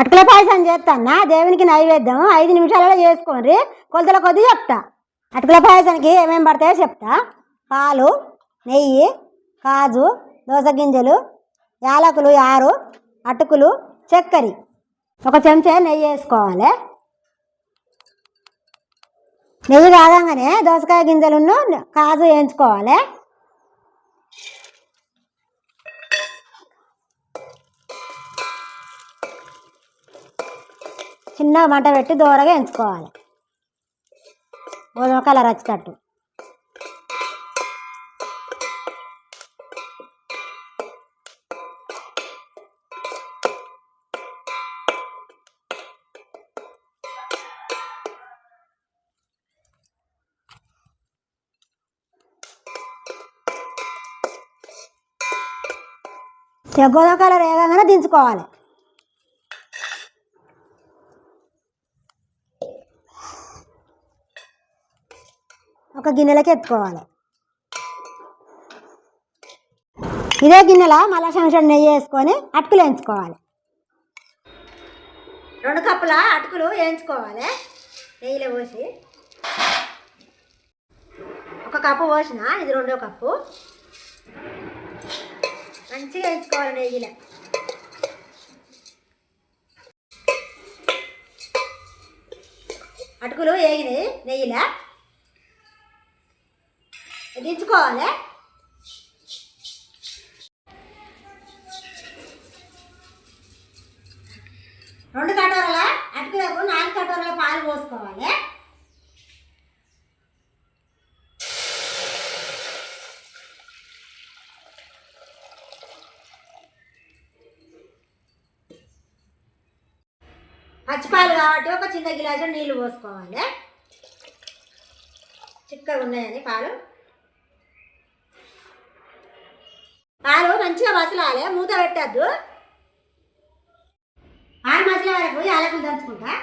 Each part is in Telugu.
అటుకుల పాయసం చేస్తానా దేవునికి నైవేద్యం. ఐదు నిమిషాలలో చేసుకోండి కొలతల కొద్ది చెప్తా. అటుకుల పాయసానికి ఏమేమి పడతాయో చెప్తా. పాలు నెయ్యి కాజు దోస గింజలు యాలకులు ఆరు అటుకులు చక్కెర. ఒక చెంచా నెయ్యి వేసుకోవాలి. నెయ్యి కాగానే దోసకాయ గింజలను కాజు వేయించుకోవాలి. చిన్న మంట పెట్టి దూరగా ఎంచుకోవాలి. గోధుమ కలర్ వచ్చేటట్టు. ఇక గోధుమ కలర్ వేయగానే దించుకోవాలి. ఒక గిన్నెలకి ఎత్తుకోవాలి. ఇదే గిన్నెలో మళ్ళా శంషం నెయ్యి వేసుకొని అటుకులు వేయించుకోవాలి. రెండు కప్పుల అటుకులు వేయించుకోవాలి. నెయ్యిలో పోసి. ఒక కప్పు పోసిన ఇది రెండో కప్పు. మంచిగా వేయించుకోవాలి నెయ్యిలో. అటుకులు వేగినాయి నెయ్యిలో. దించుకోవాలి. రెండు కటోరల అటుకులకు నాలుగు కటోరల పాలు పోసుకోవాలి. పచ్చిపాలు కాబట్టి ఒక చిన్న గిలాసు నీళ్ళు పోసుకోవాలి. చిక్కగా ఉన్నాయని పాలు పాలు మంచిగా మసలాలి మూత పెట్టద్దు. ఆరు మసల వరకు యాలకులు దంచుకుంటా.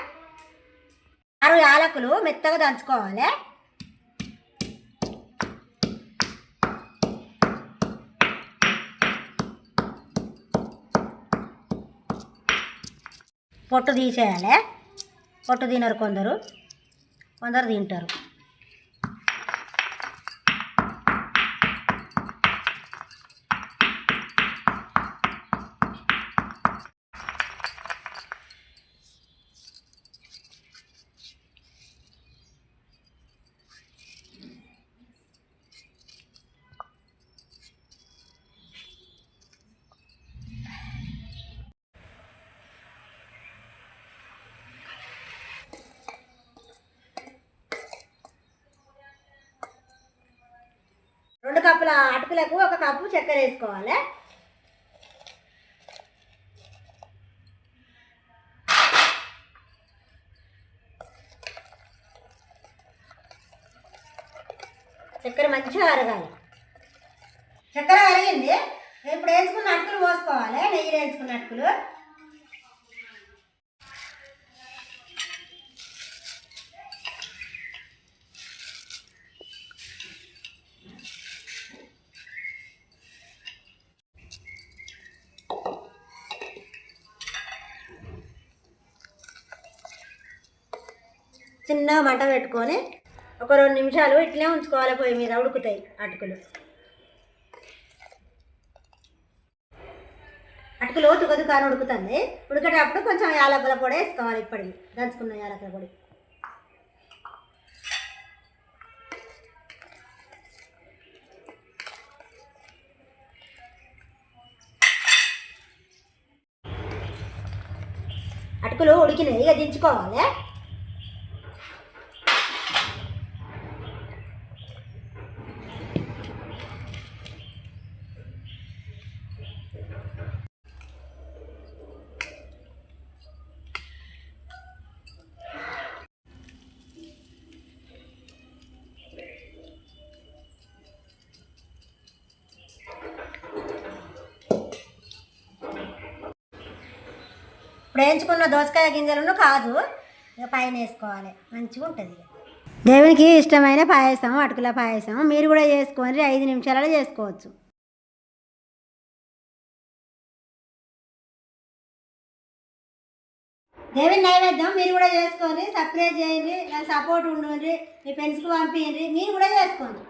ఆరు యాలకులు మెత్తగా దంచుకోవాలి. పొట్టు తీసేయాలి. పొట్టు తినరు కొందరు. కొందరు తింటారు. రెండు కప్పుల అటుకులకు ఒక కప్పు చక్కెర వేసుకోవాలి. చక్కెర మంచిగా అరగాలి. చక్కెర అరిగింది. ఇప్పుడు వేసుకున్న అటుకులు పోసుకోవాలి. నెయ్యి వేసుకున్న అటుకులు. చిన్న మంట పెట్టుకొని ఒక రెండు నిమిషాలు ఇట్లే ఉంచుకోవాలి పొయ్యి మీద ఉడుకుతాయి అటుకులు. అటుకులు తుకతుకాని ఉడుకుతుంది. ఉడికేటప్పుడు కొంచెం యాలకుల పొడి వేసుకోవాలి ఇప్పటికి. దంచుకున్న యాలకుల పొడి. అటుకులు ఉడికినాయి ఇక దించుకోవాలి. వేయించుకున్న దోసకాయ గింజలను కాజు. ఇక పైన వేసుకోవాలి. మంచిగా ఉంటుంది దేవునికి ఇష్టమైన పాయసం అటుకుల పాయసం. మీరు కూడా చేసుకొని ఐదు నిమిషాలలో చేసుకోవచ్చు. దేవుని నైవేద్యం మీరు కూడా చేసుకోండి సబ్స్క్రైబ్ చేయండి. సపోర్ట్ ఉండండి. మీ ఫ్రెండ్స్కి పంపించండి మీరు కూడా చేసుకోండి.